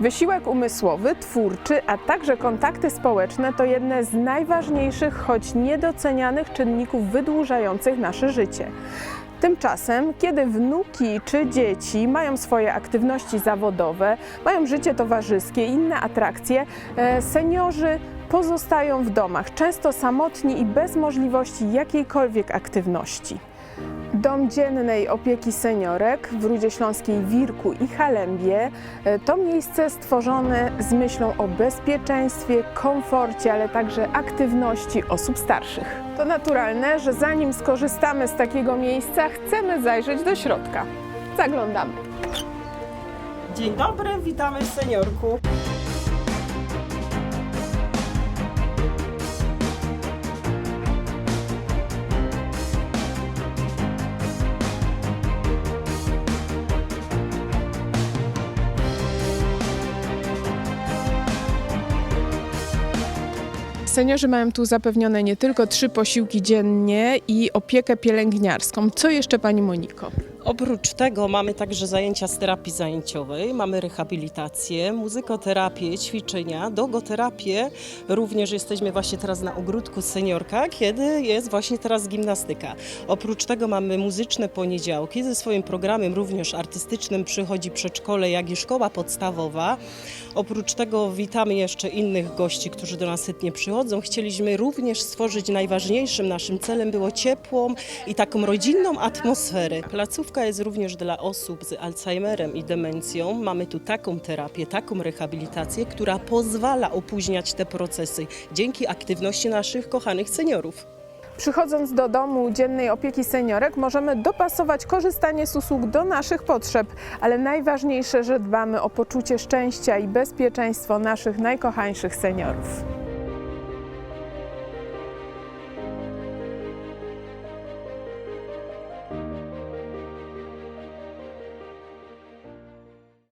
Wysiłek umysłowy, twórczy, a także kontakty społeczne to jedne z najważniejszych, choć niedocenianych czynników wydłużających nasze życie. Tymczasem, kiedy wnuki czy dzieci mają swoje aktywności zawodowe, mają życie towarzyskie, inne atrakcje, e, seniorzy pozostają w domach, często samotni i bez możliwości jakiejkolwiek aktywności. Dom dziennej opieki seniorek w Rudzie Śląskiej Wirku i Halembie e, to miejsce stworzone z myślą o bezpieczeństwie, komforcie, ale także aktywności osób starszych. To naturalne, że zanim skorzystamy z takiego miejsca, chcemy zajrzeć do środka. Zaglądamy. Dzień dobry, witamy w seniorku. Seniorzy mają tu zapewnione nie tylko trzy posiłki dziennie i opiekę pielęgniarską. Co jeszcze Pani Moniko? Oprócz tego mamy także zajęcia z terapii zajęciowej, mamy rehabilitację, muzykoterapię, ćwiczenia, dogoterapię. Również jesteśmy właśnie teraz na ogródku seniorka, kiedy jest właśnie teraz gimnastyka. Oprócz tego mamy muzyczne poniedziałki ze swoim programem również artystycznym przychodzi przedszkole, jak i szkoła podstawowa. Oprócz tego witamy jeszcze innych gości, którzy do nas chętnie przychodzą. Chcieliśmy również stworzyć najważniejszym naszym celem było ciepłą i taką rodzinną atmosferę. Jest również dla osób z Alzheimerem i demencją. Mamy tu taką terapię, taką rehabilitację, która pozwala opóźniać te procesy dzięki aktywności naszych kochanych seniorów. Przychodząc do domu dziennej opieki seniorek, możemy dopasować korzystanie z usług do naszych potrzeb, ale najważniejsze, że dbamy o poczucie szczęścia i bezpieczeństwo naszych najkochańszych seniorów.